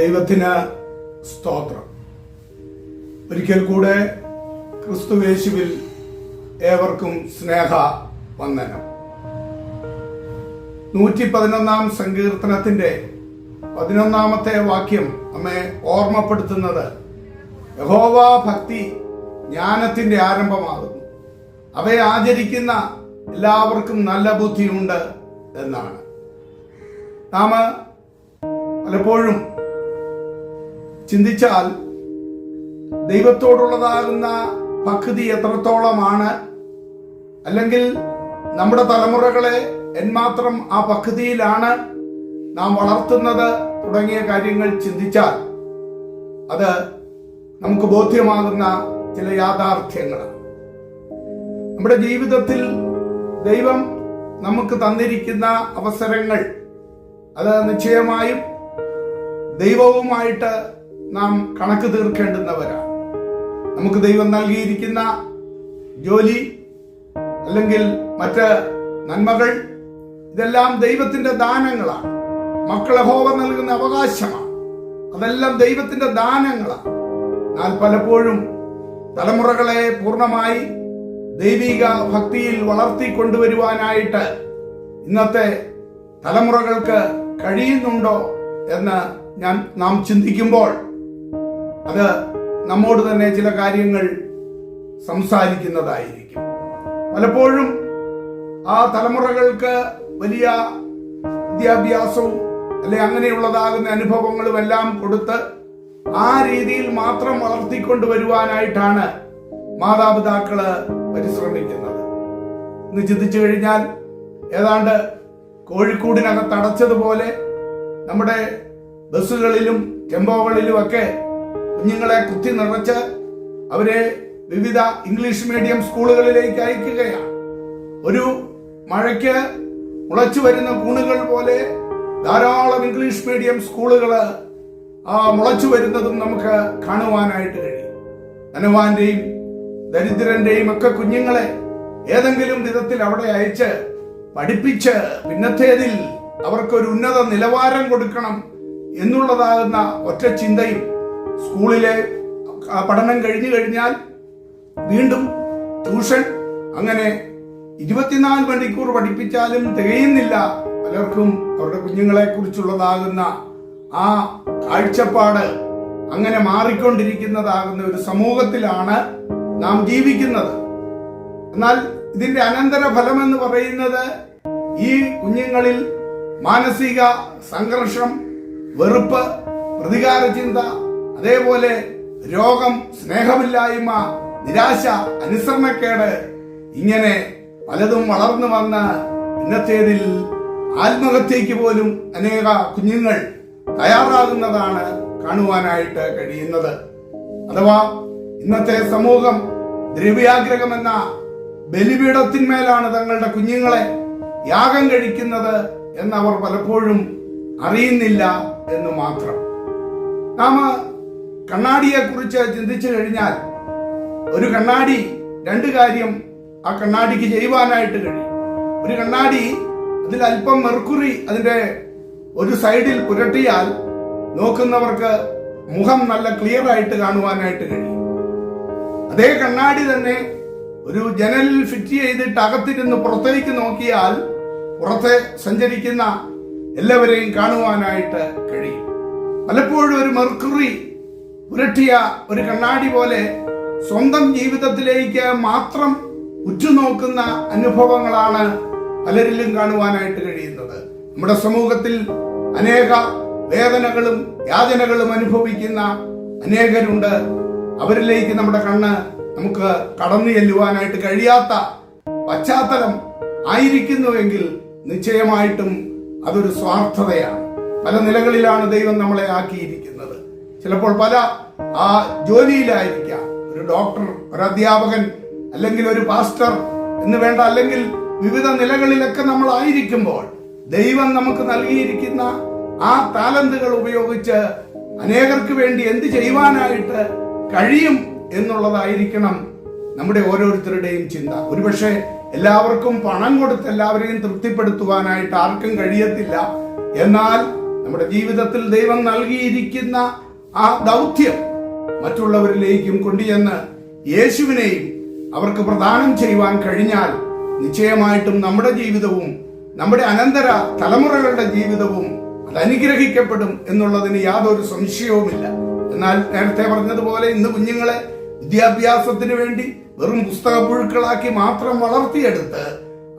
ദൈവത്തിന് സ്തോത്രം. ഒരിക്കൽ കൂടെ ക്രിസ്തുവേശുവിൽ ഏവർക്കും സ്നേഹ വന്ദനം. നൂറ്റി പതിനൊന്നാം സങ്കീർത്തനത്തിന്റെ പതിനൊന്നാമത്തെ വാക്യം നമ്മെ ഓർമ്മപ്പെടുത്തുന്നത് യഹോവ ഭക്തി ജ്ഞാനത്തിന്റെ ആരംഭമാകുന്നു. അവയെ ആചരിക്കുന്ന എല്ലാവർക്കും നല്ല ബുദ്ധിയുണ്ട് എന്നാണ്. നാം പലപ്പോഴും ചിന്തിച്ചാൽ ദൈവത്തോടുള്ളതാകുന്ന ഭക്തി എത്രത്തോളമാണ്? അല്ലെങ്കിൽ നമ്മുടെ തലമുറകളെ എന്മാത്രം ആ ഭക്തിയിലാണ് നാം വളർത്തുന്നത് തുടങ്ങിയ കാര്യങ്ങൾ ചിന്തിച്ചാൽ അത് നമുക്ക് ബോധ്യമാകുന്ന ചില യാഥാർത്ഥ്യങ്ങളാണ്. നമ്മുടെ ജീവിതത്തിൽ ദൈവം നമുക്ക് തന്നിരിക്കുന്ന അവസരങ്ങൾ അത് നിശ്ചയമായും ദൈവവുമായിട്ട് നാം കണക്ക് തീർക്കേണ്ടുന്നവരാണ്. നമുക്ക് ദൈവം നൽകിയിരിക്കുന്ന ജോലി അല്ലെങ്കിൽ മറ്റ് നന്മകൾ ഇതെല്ലാം ദൈവത്തിന്റെ ദാനങ്ങളാണ്. മക്കളെ ഹോവ നൽകുന്ന അവകാശമാണ്. അതെല്ലാം ദൈവത്തിന്റെ ദാനങ്ങളാണ്. എന്നാൽ പലപ്പോഴും തലമുറകളെ പൂർണമായി ദൈവിക ഭക്തിയിൽ വളർത്തി കൊണ്ടുവരുവാനായിട്ട് ഇന്നത്തെ തലമുറകൾക്ക് കഴിയുന്നുണ്ടോ എന്ന് ഞാൻ നാം ചിന്തിക്കുമ്പോൾ അത് നമ്മോട് തന്നെ ചില കാര്യങ്ങൾ സംസാരിക്കുന്നതായിരിക്കും. പലപ്പോഴും ആ തലമുറകൾക്ക് വലിയ വിദ്യാഭ്യാസവും അല്ലെ അങ്ങനെയുള്ളതാകുന്ന അനുഭവങ്ങളും എല്ലാം കൊടുത്ത് ആ രീതിയിൽ മാത്രം വളർത്തിക്കൊണ്ടുവരുവാനായിട്ടാണ് മാതാപിതാക്കൾ പരിശ്രമിക്കുന്നത്. ഇന്ന് ചിന്തിച്ചു കഴിഞ്ഞാൽ ഏതാണ്ട് കോഴിക്കോടിനകത്തടച്ചതുപോലെ നമ്മുടെ ബസ്സുകളിലും ടെമ്പോകളിലും ഒക്കെ കുഞ്ഞുങ്ങളെ കുത്തി നിറച്ച് അവരെ വിവിധ ഇംഗ്ലീഷ് മീഡിയം സ്കൂളുകളിലേക്ക് അയക്കുകയാണ്. ഒരു മഴയ്ക്ക് മുളച്ചു വരുന്ന കൂണുകൾ പോലെ ധാരാളം ഇംഗ്ലീഷ് മീഡിയം സ്കൂളുകൾ ആ മുളച്ചു വരുന്നതും നമുക്ക് കാണുവാനായിട്ട് കഴിയും. ധനവാന്റെയും ദരിദ്രന്റെയും ഒക്കെ കുഞ്ഞുങ്ങളെ ഏതെങ്കിലും വിധത്തിൽ അവിടെ അയച്ച് പഠിപ്പിച്ച് പിന്നത്തേതിൽ അവർക്കൊരു ഉന്നത നിലവാരം കൊടുക്കണം എന്നുള്ളതാകുന്ന ഒറ്റ ചിന്തയും സ്കൂളിലെ പഠനം കഴിഞ്ഞു കഴിഞ്ഞാൽ വീണ്ടും ട്യൂഷൻ അങ്ങനെ ഇരുപത്തിനാല് മണിക്കൂർ പഠിപ്പിച്ചാലും തികയുന്നില്ല. പലർക്കും അവരുടെ കുഞ്ഞുങ്ങളെ കുറിച്ചുള്ളതാകുന്ന ആ കാഴ്ചപ്പാട് അങ്ങനെ മാറിക്കൊണ്ടിരിക്കുന്നതാകുന്ന ഒരു സമൂഹത്തിലാണ് നാം ജീവിക്കുന്നത്. എന്നാൽ ഇതിന്റെ അനന്തര ഫലം എന്ന് പറയുന്നത് ഈ കുഞ്ഞുങ്ങളിൽ മാനസിക സംഘർഷം വെറുപ്പ് പ്രതികാര ചിന്ത അതേപോലെ രോഗം സ്നേഹമില്ലായ്മ നിരാശ അനുസരണക്കേട് ഇങ്ങനെ പലതും വളർന്നു വന്ന ഇന്നത്തേതിൽ ആത്മഹത്യക്ക് പോലും അനേക കുഞ്ഞുങ്ങൾ തയ്യാറാകുന്നതാണ് കാണുവാനായിട്ട് കഴിയുന്നത്. അഥവാ ഇന്നത്തെ സമൂഹം ദ്രവ്യാഗ്രഹം എന്ന ബലിപീഠത്തിന്മേലാണ് തങ്ങളുടെ കുഞ്ഞുങ്ങളെ യാഗം കഴിക്കുന്നത് എന്നവർ പലപ്പോഴും അറിയുന്നില്ല എന്ന് മാത്രം. നാം കണ്ണാടിയെ കുറിച്ച് ചിന്തിച്ചു കഴിഞ്ഞാൽ ഒരു കണ്ണാടി രണ്ട് കാര്യം ആ കണ്ണാടിക്ക് ചെയ്യുവാനായിട്ട് കഴിയും. ഒരു കണ്ണാടി അതിൽ അല്പം മെർക്കുറി അതിന്റെ ഒരു സൈഡിൽ പുരട്ടിയാൽ നോക്കുന്നവർക്ക് മുഖം നല്ല ക്ലിയർ ആയിട്ട് കാണുവാനായിട്ട് കഴിയും. അതേ കണ്ണാടി തന്നെ ഒരു ജനലിൽ ഫിറ്റ് ചെയ്തിട്ട് അകത്തിരുന്ന് പുറത്തേക്ക് നോക്കിയാൽ പുറത്തെ സഞ്ചരിക്കുന്ന എല്ലാവരെയും കാണുവാനായിട്ട് കഴിയും. പലപ്പോഴും ഒരു മെർക്കുറി പുരട്ടിയ ഒരു കണ്ണാടി പോലെ സ്വന്തം ജീവിതത്തിലേക്ക് മാത്രം ഉറ്റുനോക്കുന്ന അനുഭവങ്ങളാണ് പലരിലും കാണുവാനായിട്ട് കഴിയുന്നത്. നമ്മുടെ സമൂഹത്തിൽ അനേക വേദനകളും യാതനകളും അനുഭവിക്കുന്ന അനേകരുണ്ട്. അവരിലേക്ക് നമ്മുടെ കണ്ണ് നമുക്ക് കടന്നു ചെല്ലുവാനായിട്ട് കഴിയാത്ത പശ്ചാത്തലം ആയിരിക്കുന്നുവെങ്കിൽ നിശ്ചയമായിട്ടും അതൊരു സ്വാർത്ഥതയാണ്. പല നിലകളിലാണ് ദൈവം നമ്മളെ ആക്കിയിരിക്കുന്നത്. ചിലപ്പോൾ പല ആ ജോലിയിലായിരിക്കാം. ഒരു ഡോക്ടർ ഒരു അധ്യാപകൻ അല്ലെങ്കിൽ ഒരു പാസ്റ്റർ എന്ന് വേണ്ട അല്ലെങ്കിൽ വിവിധ നിലകളിലൊക്കെ നമ്മൾ ആയിരിക്കുമ്പോൾ ദൈവം നമുക്ക് നൽകിയിരിക്കുന്ന ആ താലന്തുകൾ ഉപയോഗിച്ച് അനേകർക്ക് വേണ്ടി എന്ത് ചെയ്യുവാനായിട്ട് കഴിയും എന്നുള്ളതായിരിക്കണം നമ്മുടെ ഓരോരുത്തരുടെയും ചിന്ത. ഒരുപക്ഷെ എല്ലാവർക്കും പണം കൊടുത്ത് എല്ലാവരെയും തൃപ്തിപ്പെടുത്തുവാനായിട്ട് ആർക്കും കഴിയത്തില്ല. എന്നാൽ നമ്മുടെ ജീവിതത്തിൽ ദൈവം നൽകിയിരിക്കുന്ന ആ ദൗത്യം മറ്റുള്ളവരിലേക്കും കൊണ്ടുചെന്ന് യേശുവിനെയും അവർക്ക് പ്രദാനം ചെയ്യുവാൻ കഴിഞ്ഞാൽ നിശ്ചയമായിട്ടും നമ്മുടെ ജീവിതവും നമ്മുടെ അനന്തര തലമുറകളുടെ ജീവിതവും അത് അനുഗ്രഹിക്കപ്പെടും എന്നുള്ളതിന് യാതൊരു സംശയവുമില്ല. എന്നാൽ നേരത്തെ പറഞ്ഞതുപോലെ ഇന്ന് കുഞ്ഞുങ്ങളെ വിദ്യാഭ്യാസത്തിന് വേണ്ടി വെറും പുസ്തക പുഴുക്കളാക്കി മാത്രം വളർത്തിയെടുത്ത്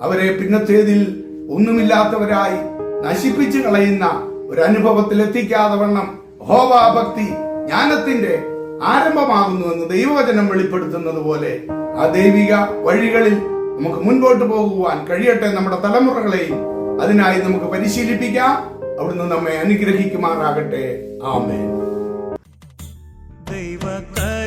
അവരെ പിന്നത്തേതിൽ ഒന്നുമില്ലാത്തവരായി നശിപ്പിച്ചു കളയുന്ന ഒരു അനുഭവത്തിൽ എത്തിക്കാതെ വണ്ണം ഹോവാഭക്തി ജ്ഞാനത്തിന്റെ ആരംഭമാകുന്നുവെന്ന് ദൈവവചനം വെളിപ്പെടുത്തുന്നത് പോലെ ആ ദൈവിക വഴികളിൽ നമുക്ക് മുൻപോട്ട് പോകുവാൻ കഴിയട്ടെ നമ്മുടെ തലമുറകളെയും. അതിനായി നമുക്ക് പരിശീലിപ്പിക്കാം. അവിടുന്ന് നമ്മെ അനുഗ്രഹിക്കുമാറാകട്ടെ. ആമേ ദൈവകരുണയിൻ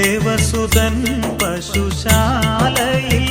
ദേവസുതൻ പശുശാലയിൽ